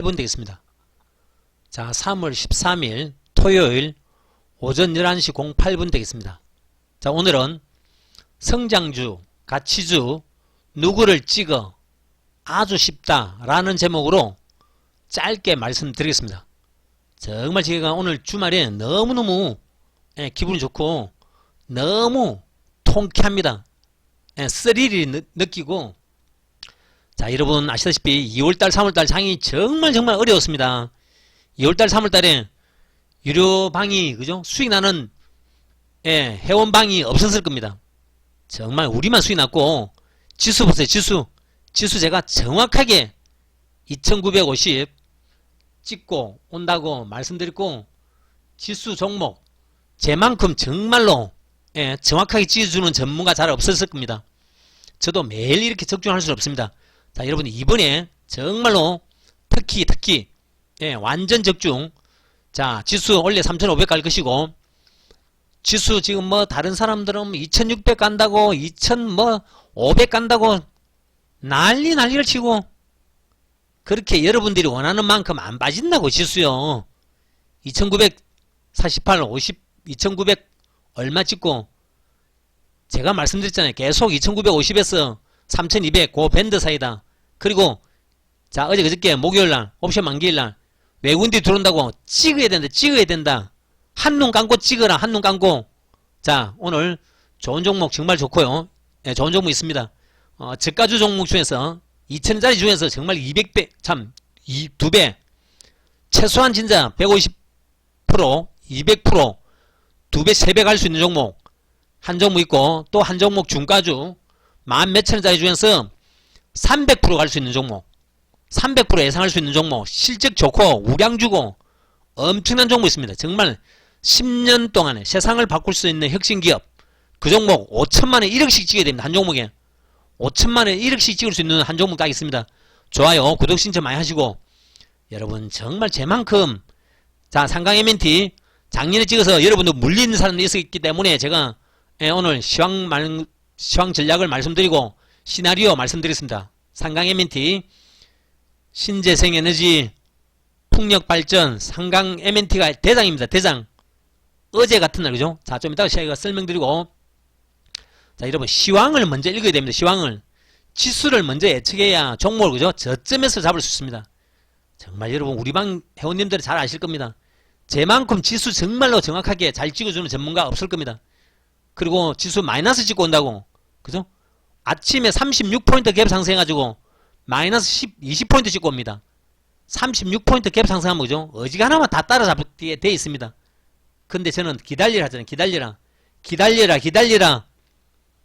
8분 되겠습니다. 자, 3월 13일 토요일 오전 11시 08분 되겠습니다. 자, 오늘은 성장주, 가치주, 누구를 찍어 아주 쉽다라는 제목으로 짧게 말씀드리겠습니다. 정말 제가 오늘 주말에 너무너무 예, 기분이 좋고 너무 통쾌합니다. 예, 스릴이 느, 느끼고 자 여러분 아시다시피 2월달 3월달 장이 정말 정말 어려웠습니다. 2월달 3월달에 유료방이 그죠 수익 나는 예, 회원방이 없었을 겁니다. 정말 우리만 수익 났고 지수 보세요 지수 지수 제가 정확하게 2950 찍고 온다고 말씀드렸고 지수 종목 제만큼 정말로 예, 정확하게 찍어주는 전문가 잘 없었을 겁니다. 저도 매일 이렇게 적중할 수는 없습니다. 자 여러분 이번에 정말로 특히 특히 예, 완전 적중. 자 지수 원래 3500 갈 것이고 지수 지금 뭐 다른 사람들은 2600 간다고 2500 간다고 난리 난리를 치고 그렇게 여러분들이 원하는 만큼 안 빠진다고 지수요. 2948 50 2900 얼마 찍고. 제가 말씀드렸잖아요. 계속 2950에서 3200그 밴드 사이다 그리고 자 어제 그저께 목요일날 옵션 만기일날 외국인들이 들어온다고 찍어야 된다 찍어야 된다. 한눈 감고 찍어라 한눈 감고. 자 오늘 좋은 종목 정말 좋고요. 예, 좋은 종목 있습니다. 어, 저가주 종목 중에서 2천짜리 중에서 정말 200배 참 2배. 최소한 진짜 150% 200%두 배, 세배갈 수 있는 종목. 한 종목 있고 또 한 종목 중가주. 만 몇천 원짜리 중에서 300%갈 수 있는 종목 300% 예상할 수 있는 종목 실적 좋고 우량 주고 엄청난 종목 있습니다. 정말 10년 동안에 세상을 바꿀 수 있는 혁신 기업 그 종목 5천만에 1억씩 찍어야 됩니다. 한 종목에 5천만에 1억씩 찍을 수 있는 한 종목 딱 있습니다. 좋아요 구독 신청 많이 하시고 여러분 정말 제만큼 자 상강 MNT 작년에 찍어서 여러분도 물리는 사람도 있었기 때문에 제가 예, 오늘 시황 말, 시황 전략을 말씀드리고 시나리오 말씀드렸습니다. 상강 MNT 신재생에너지 풍력발전 상강 MNT가 대장입니다. 대장 어제 같은 날 그죠? 자 좀 이따가 제가 설명드리고 자 여러분 시황을 먼저 읽어야 됩니다. 시황을 지수를 먼저 예측해야 종목을 그죠? 저점에서 잡을 수 있습니다. 정말 여러분 우리 방 회원님들은 잘 아실 겁니다. 제만큼 지수 정말로 정확하게 잘 찍어주는 전문가 없을 겁니다. 그리고 지수 마이너스 찍고 온다고 그죠? 아침에 36포인트 갭 상승해가지고 마이너스 10, 20포인트 찍고 옵니다. 36포인트 갭 상승하면 그죠? 어지간하면 다 따라잡게 돼 있습니다. 근데 저는 기다리라 하잖아요. 기다리라. 기다리라, 기다리라.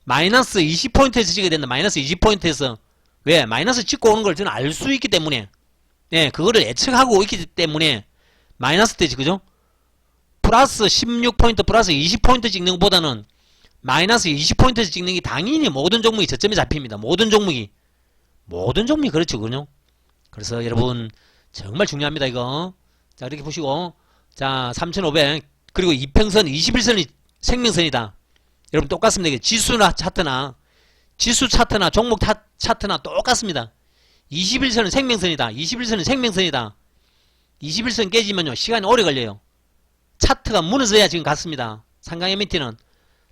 마이너스 20포인트에서 찍어야 된다. 마이너스 20포인트에서. 왜? 마이너스 찍고 오는 걸 저는 알 수 있기 때문에. 예, 그거를 예측하고 있기 때문에 마이너스 되지, 그죠? 플러스 16포인트, 플러스 20포인트 찍는 것보다는 마이너스 20포인트에서 찍는 게 당연히 모든 종목이 저점에 잡힙니다. 모든 종목이. 모든 종목이 그렇죠, 그죠? 그래서 여러분, 정말 중요합니다, 이거. 자, 이렇게 보시고. 자, 3500. 그리고 이평선 21선이 생명선이다. 여러분 똑같습니다. 이게 지수나 차트나, 지수 차트나 종목 타, 차트나 똑같습니다. 21선은 생명선이다. 21선은 생명선이다. 21선 깨지면요, 시간이 오래 걸려요. 차트가 무너져야 지금 갔습니다. 상강 MT는.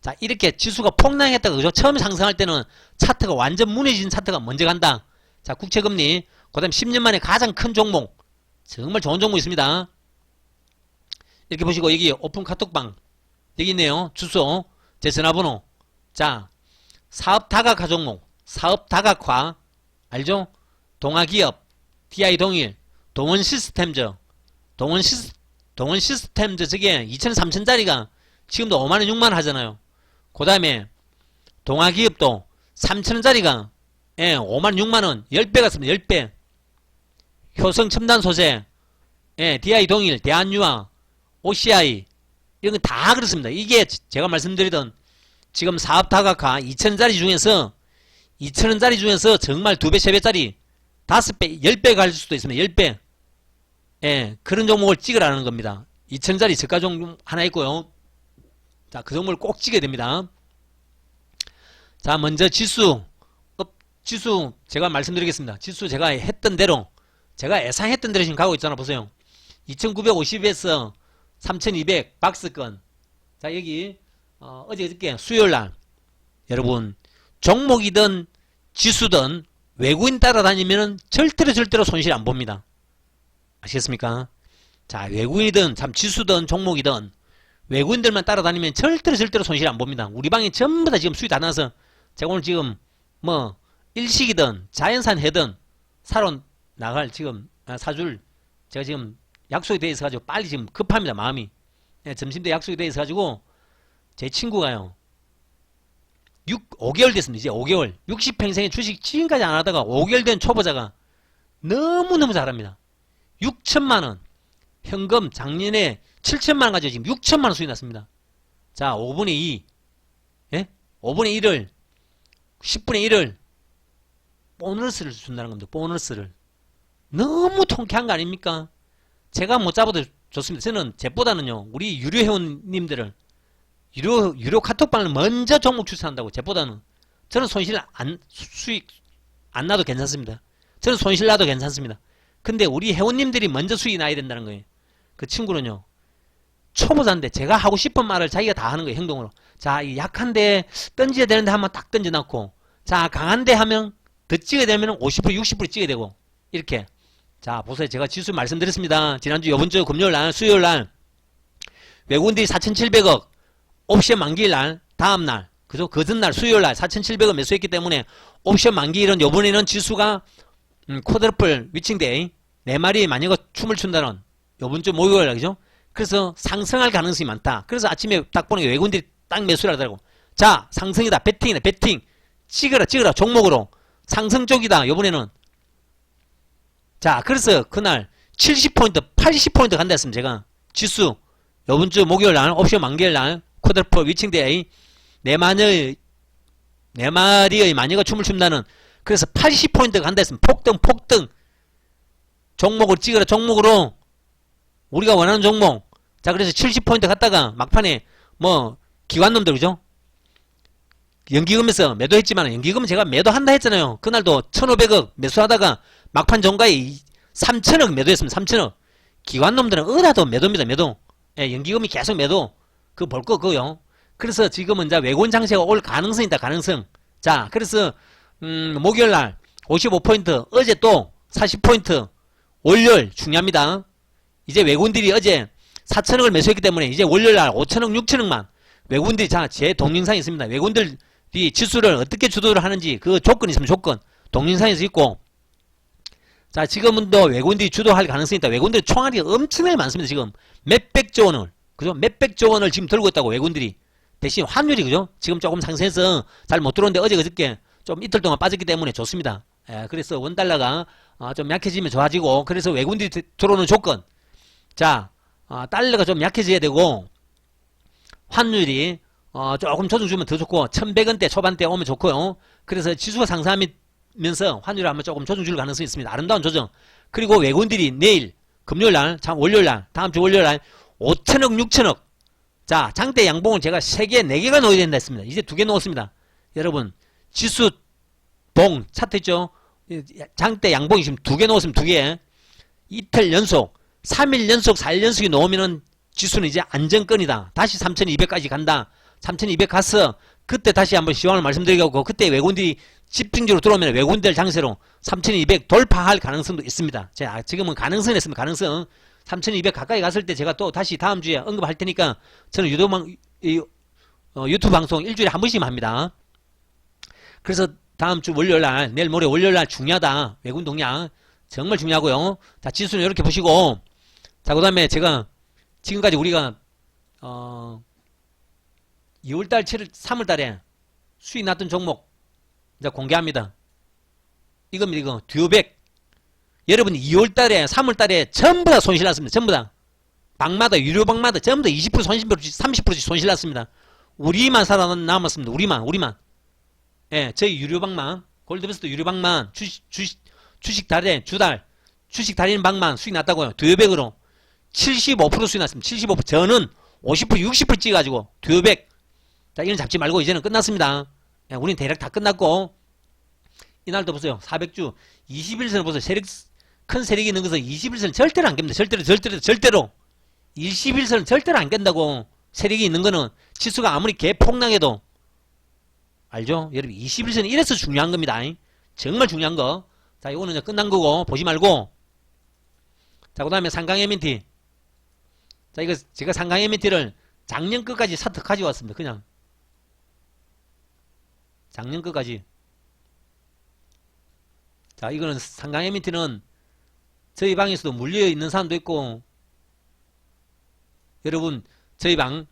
자, 이렇게 지수가 폭락했다가, 그죠? 처음에 상승할 때는 차트가 완전 무너진 차트가 먼저 간다. 자, 국채금리. 그 다음 10년 만에 가장 큰 종목. 정말 좋은 종목 있습니다. 이렇게 보시고, 여기 오픈 카톡방. 여기 있네요. 주소. 제 전화번호. 자, 사업 다각화 종목. 사업 다각화. 알죠? 동아기업. DI 동일. 동원 시스템즈. 동원 시스, 동원 시스템즈 저게 2천, 3천짜리가 지금도 5만원, 6만원 하잖아요. 그 다음에 동아기업도 3천원짜리가 예, 5만 6만원 10배 같습니다. 10배 효성 첨단 소재 예, DI 동일, 대한유화 OCI 이런 건 다 그렇습니다. 이게 제가 말씀드리던 지금 사업 다각화 2천원짜리 중에서 2천원짜리 중에서 정말 2배, 3배짜리 5배, 10배 갈 수도 있습니다. 10배 예, 그런 종목을 찍으라는 겁니다. 2천원짜리 저가 종목 하나 있고요. 자, 그 종목을 꼭 찍어야 됩니다. 자, 먼저 지수. 업, 지수 제가 말씀드리겠습니다. 지수 제가 했던 대로 제가 예상했던 대로 지금 가고 있잖아. 보세요. 2950에서 3200 박스권. 자, 여기, 어, 어제 그저께 수요일 날. 여러분, 종목이든 지수든 외국인 따라다니면은 절대로 절대로 손실 안 봅니다. 아시겠습니까? 자, 외국인이든 참 지수든 종목이든 외국인들만 따라다니면 절대로 절대로 손실 안 봅니다. 우리 방에 전부 다 지금 수익 다 나서 제가 오늘 지금 뭐 일식이든 자연산 해든 사러 나갈 지금 아, 사줄 제가 지금 약속이 돼 있어 가지고 빨리 지금 급합니다 마음이. 예, 점심때 약속이 돼 있어 가지고 제 친구가요. 6 5개월 됐습니다 이제 5개월. 60평생에 주식 지금까지 안 하다가 5개월 된 초보자가 너무너무 잘합니다. 6천만원 현금 작년에 7천만 원 가지고 지금 6천만 원 수익 났습니다 자 5분의 2 예? 5분의 1을 10분의 1을 보너스를 준다는 겁니다. 보너스를. 너무 통쾌한 거 아닙니까? 제가 못 잡아도 좋습니다. 저는 쟤보다는요, 우리 유료 회원님들을, 유료, 유료 카톡방을 먼저 종목 추천한다고, 쟤보다는. 저는 손실 안, 수익 안 나도 괜찮습니다. 저는 손실 나도 괜찮습니다. 근데 우리 회원님들이 먼저 수익 나야 된다는 거예요. 그 친구는요, 초보자인데 제가 하고 싶은 말을 자기가 다 하는 거예요, 행동으로. 자, 이 약한데 던져야 되는데 한번 딱 던져놨고, 자, 강한데 하면 더 찍어야 되면 50% 60% 찍어야 되고 이렇게. 자 보세요. 제가 지수 말씀드렸습니다. 지난주 요번주 금요일 날 수요일 날 외국인들이 4700억 옵션 만기일 날 다음 날 그죠 거듭날 수요일 날 4700억 매수했기 때문에 옵션 만기일은 요번에는 지수가 음, 쿼드러플 위칭데이 네 마리 마녀가 춤을 춘다는 요번 주 목요일 그죠 그래서 상승할 가능성이 많다. 그래서 아침에 딱 보니까 외국인들이 딱 매수를 하더라고. 자 상승이다. 배팅이다 배팅. 찍어라 찍어라. 종목으로. 상승 쪽이다. 요번에는. 자 그래서 그날 70포인트 80포인트 간다 했습니다 제가. 지수. 요번 주 목요일 날 옵션 만기일날 쿼드러플 위칭데이. 네 마녀의 네 마리의 마녀가 춤을 춘다는. 그래서 80포인트 간다 했습니다. 폭등 폭등. 종목을 찍어라. 종목으로 우리가 원하는 종목 자 그래서 70포인트 갔다가 막판에 뭐 기관놈들 그죠 연기금에서 매도했지만 연기금은 제가 매도한다 했잖아요. 그날도 1500억 매수하다가 막판 종가에 3000억 매도했습니다. 3000억. 기관놈들은 어디라도 매도입니다. 매도. 예, 연기금이 계속 매도. 그거 볼거 그거요. 그래서 지금은 이제 외국인 장세가 올 가능성이 있다. 가능성. 자, 그래서 음, 목요일 날 55포인트, 어제 또 40포인트, 월요일 중요합니다. 이제 외국인들이 어제 4천억을 매수했기 때문에 이제 월요일 날 5천억, 6천억만 외국인들이 자, 제 동영상이 있습니다. 외국인들 이 지수를 어떻게 주도를 하는지 그 조건이 있으면 조건. 동영상에서 있고. 자 지금은 또 외국인들이 주도할 가능성이 있다. 외국인들 총알이 엄청나게 많습니다 지금. 몇백조 원을. 그죠? 몇백조 원을 지금 들고 있다고 외국인들이. 대신 환율이 그죠? 지금 조금 상승해서 잘 못 들어오는데 어제 그저께 좀 이틀 동안 빠졌기 때문에 좋습니다. 예, 그래서 원달러가 어, 좀 약해지면 좋아지고 그래서 외국인들이 들- 들어오는 조건 자 어, 달러가 좀 약해져야 되고 환율이 어, 조금 조정 주면 더 좋고 1100원대 초반대 오면 좋고요. 그래서 지수가 상승하면서 환율을 한번 조금 조정 줄 가능성이 있습니다. 아름다운 조정. 그리고 외국인들이 내일 금요일 날, 참 월요일 날, 다음 주 월요일 날 5천억, 6천억. 자, 장대 양봉을 제가 3개, 4개가 넣어야 된다 했습니다. 이제 2개 넣었습니다. 여러분, 지수 봉 차트 있죠? 장대 양봉이 지금 2개 넣었으면 2개. 이틀 연속, 3일 연속, 4일 연속이 넣으면은 지수는 이제 안정권이다. 다시 3200까지 간다. 3200 갔어. 그때 다시 한번 시황을 말씀드리고 그때 외국인들이 집중적으로 들어오면 외국인들 장세로 3200 돌파할 가능성도 있습니다. 자, 지금은 가능성이 있습니다. 가능성. 3200 가까이 갔을 때 제가 또 다시 다음 주에 언급할 테니까 저는 유도방, 이, 어, 유튜브 방송 일주일에 한 번씩만 합니다. 그래서 다음 주 월요일 날, 내일 모레 월요일 날 중요하다. 외국인 동향. 정말 중요하고요. 자, 지수는 이렇게 보시고. 자, 그 다음에 제가 지금까지 우리가, 어, 2월달, 7월, 3월달에 수익 났던 종목 이제 공개합니다. 이겁니다. 이거 듀오백. 여러분 2월달에, 3월달에 전부 다 손실 났습니다. 전부 다. 방마다 유료 방마다 전부 다 20% 손실, 30%씩 손실 났습니다. 우리만 살아남았습니다. 우리만, 우리만. 예, 저희 유료 방만, 골드베스트 유료 방만, 주식, 주식, 주식 달에, 주달, 주식 달리는 방만 수익 났다고요. 듀오백으로. 75% 수익 났습니다. 75%. 저는 50%, 60% 찍어가지고, 듀오백. 자, 이런 잡지 말고 이제는 끝났습니다. 예, 우린 대략 다 끝났고, 이날도 보세요. 400주, 21선을 보세요. 세력, 큰 세력이 있는 것은 21선은 절대로 안 깹니다. 절대로, 절대로, 절대로. 21선은 절대로 안 깬다고. 세력이 있는 거는 지수가 아무리 개폭락해도. 알죠? 여러분, 21선이 이래서 중요한 겁니다. 정말 중요한 거. 자, 이거는 이제 끝난 거고, 보지 말고. 자, 그 다음에 상강 MNT. 자, 이거 제가 상강 MNT를 작년 끝까지 사트 가져왔습니다. 그냥. 작년 끝까지. 자, 이거는 상강 MNT는 저희 방에서도 물려 있는 사람도 있고, 여러분, 저희 방,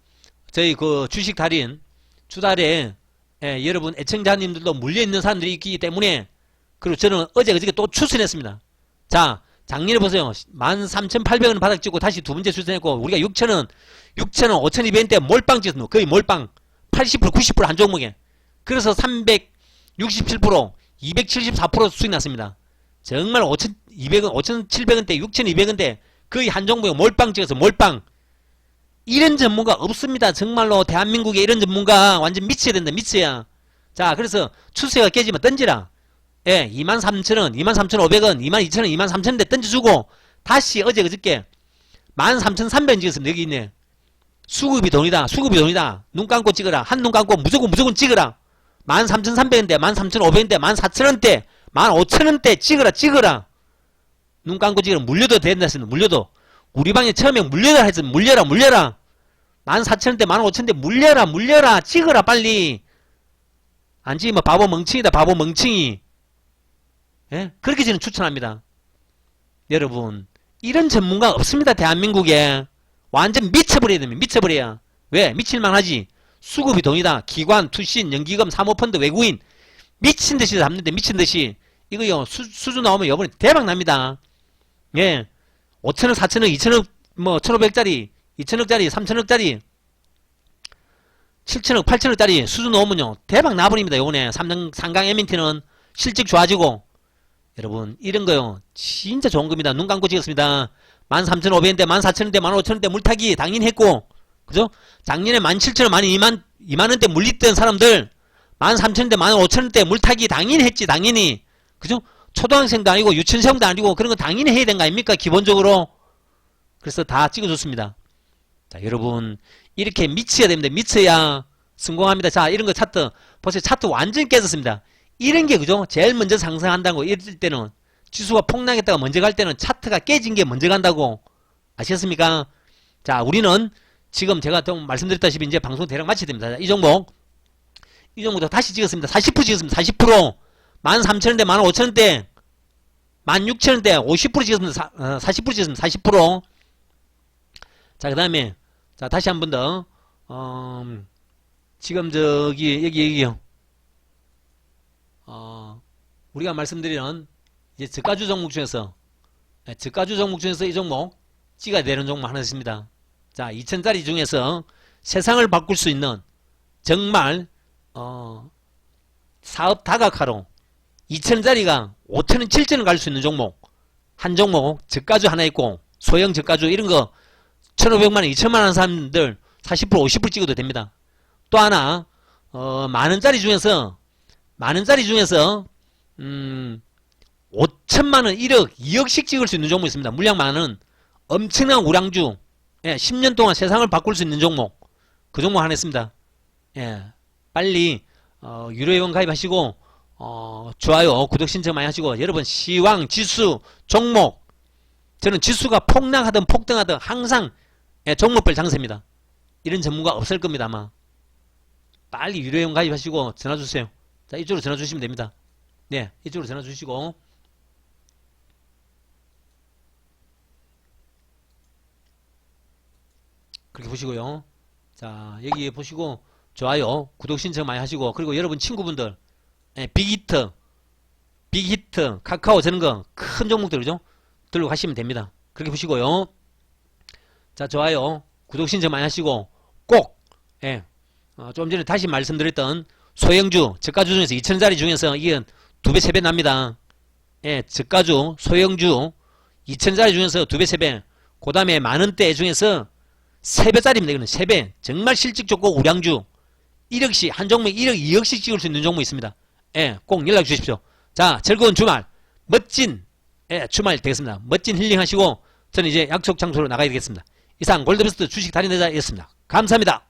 저희 그 주식 달인, 주달에, 예, 여러분 애청자님들도 물려 있는 사람들이 있기 때문에, 그리고 저는 어제 그저께 또 추천했습니다. 자, 작년에 보세요. 13,800원 바닥 찍고 다시 두 번째 추천했고, 우리가 6,000원, 6,000원, 5,200원대 몰빵 찍었습니다. 거의 몰빵. 80%, 90%한 종목에. 그래서 367%, 274% 수익 났습니다. 정말 5,200원, 5,700원대, 6,200원대 거의 한 종목에 몰빵 찍어서 몰빵. 이런 전문가 없습니다. 정말로 대한민국에 이런 전문가 완전 미쳐야 된다. 미쳐야. 자, 그래서 추세가 깨지면 던지라. 예, 23,000원, 23,500원, 22,000원, 23,000원대 던져주고 다시 어제 그저께 13,300원 찍었습니다. 여기 있네. 수급이 돈이다. 수급이 돈이다. 눈 감고 찍어라. 한 눈 감고 무조건 무조건 찍어라. 13,300원대, 13,500원대, 14,000원대, 15,000원대 찍어라. 찍어라. 눈 감고 찍어라. 물려도 된다 했습니다. 물려도. 우리 방에 처음에 물려라 했으면 물려라. 물려라. 14,000원대, 15,000원대 물려라. 물려라. 찍어라. 빨리. 안 찍으면 바보 멍청이다. 바보 멍청이. 예? 그렇게 저는 추천합니다. 여러분, 이런 전문가 없습니다. 대한민국에. 완전 미쳐버려야 됩니다. 미쳐버려야. 왜? 미칠만 하지. 수급이 돈이다. 기관, 투신, 연기금, 사모펀드, 외국인. 미친 듯이 잡는데, 미친 듯이. 이거요, 수, 수주 나오면 요번에 대박 납니다. 예. 5천억, 4천억, 2천억, 뭐, 1,500짜리, 2천억짜리, 3천억짜리, 7천억, 8천억짜리 수주 나오면요, 대박 나버립니다. 요번에. 삼성, 상강 에민티는 실적 좋아지고. 여러분, 이런 거요, 진짜 좋은 겁니다. 눈 감고 찍었습니다. 13,500원대, 14,000원대, 15,000원대 물타기 당연히 했고, 그죠? 작년에 17,000원, 12만, 2만원대 물리던 사람들, 13,000원대, 15,000원대 물타기 당연히 했지, 당연히. 그죠? 초등학생도 아니고, 유치원생도 아니고, 그런 거 당연히 해야 되는 거 아닙니까? 기본적으로. 그래서 다 찍어줬습니다. 자, 여러분, 이렇게 미쳐야 됩니다. 미쳐야 성공합니다. 자, 이런 거 차트, 보세요. 차트 완전히 깨졌습니다. 이런 게, 그죠? 제일 먼저 상승한다고, 이럴 때는. 지수가 폭락했다가 먼저 갈 때는 차트가 깨진 게 먼저 간다고 아시겠습니까? 자, 우리는 지금 제가 좀 말씀드렸다시피 이제 방송 대략 마쳐야 됩니다. 자, 이 종목, 이 종목도 다시 찍었습니다. 40% 찍었습니다. 40%. 13,000원대, 15,000원대, 16,000원대, 50% 찍었습니다. 사, 어, 40% 찍었습니다. 40%. 자, 그 다음에, 자, 다시 한 번 더, 어, 지금 저기, 여기, 여기요. 어, 우리가 말씀드리는 이제 저가주 종목 중에서 예, 저가주 종목 중에서 이 종목 찍어야 되는 종목 하나 있습니다. 자, 2천짜리 중에서 세상을 바꿀 수 있는 정말 어, 사업 다각화로 2천짜리가 5천원, 7천원 갈 수 있는 종목 한 종목 저가주 하나 있고 소형 저가주 이런 거 1,500만원, 2천만원 하는 사람들 40% 50% 찍어도 됩니다. 또 하나 어, 만원짜리 중에서 만원짜리 중에서 음 5천만원, 1억, 2억씩 찍을 수 있는 종목 있습니다. 물량 많은 엄청난 우량주. 예, 10년 동안 세상을 바꿀 수 있는 종목. 그 종목 하나 있습니다. 예, 빨리 어, 유료회원 가입하시고 어, 좋아요, 구독 신청 많이 하시고 여러분 시황, 지수, 종목 저는 지수가 폭락하든 폭등하든 항상 예, 종목별 장세입니다. 이런 전문가 없을 겁니다 아마. 빨리 유료회원 가입하시고 전화 주세요. 자 이쪽으로 전화 주시면 됩니다. 네, 이쪽으로 전화 주시고 그렇게 보시고요. 자, 여기 보시고 좋아요, 구독 신청 많이 하시고 그리고 여러분 친구분들 예, 빅히트, 빅히트, 카카오 저런 거큰 종목들 그죠? 들고 가시면 됩니다. 그렇게 보시고요. 자, 좋아요, 구독 신청 많이 하시고 꼭 예, 어, 좀 전에 다시 말씀드렸던 소형주, 저가주 중에서 2천짜리 중에서 이게 두 배, 세 배 납니다. 예, 저가주, 소형주 2천짜리 중에서 두 배, 세 배. 그 다음에 만원대 중에서 3배짜리입니다. 이거는 3배. 정말 실직 좋고 우량주. 1억씩, 한 종목 1억, 2억씩 찍을 수 있는 종목 있습니다. 예, 꼭 연락 주십시오. 자, 즐거운 주말. 멋진, 예, 주말 되겠습니다. 멋진 힐링 하시고 저는 이제 약속 장소로 나가야 되겠습니다. 이상 골드베스트 주식 달인회자였습니다. 감사합니다.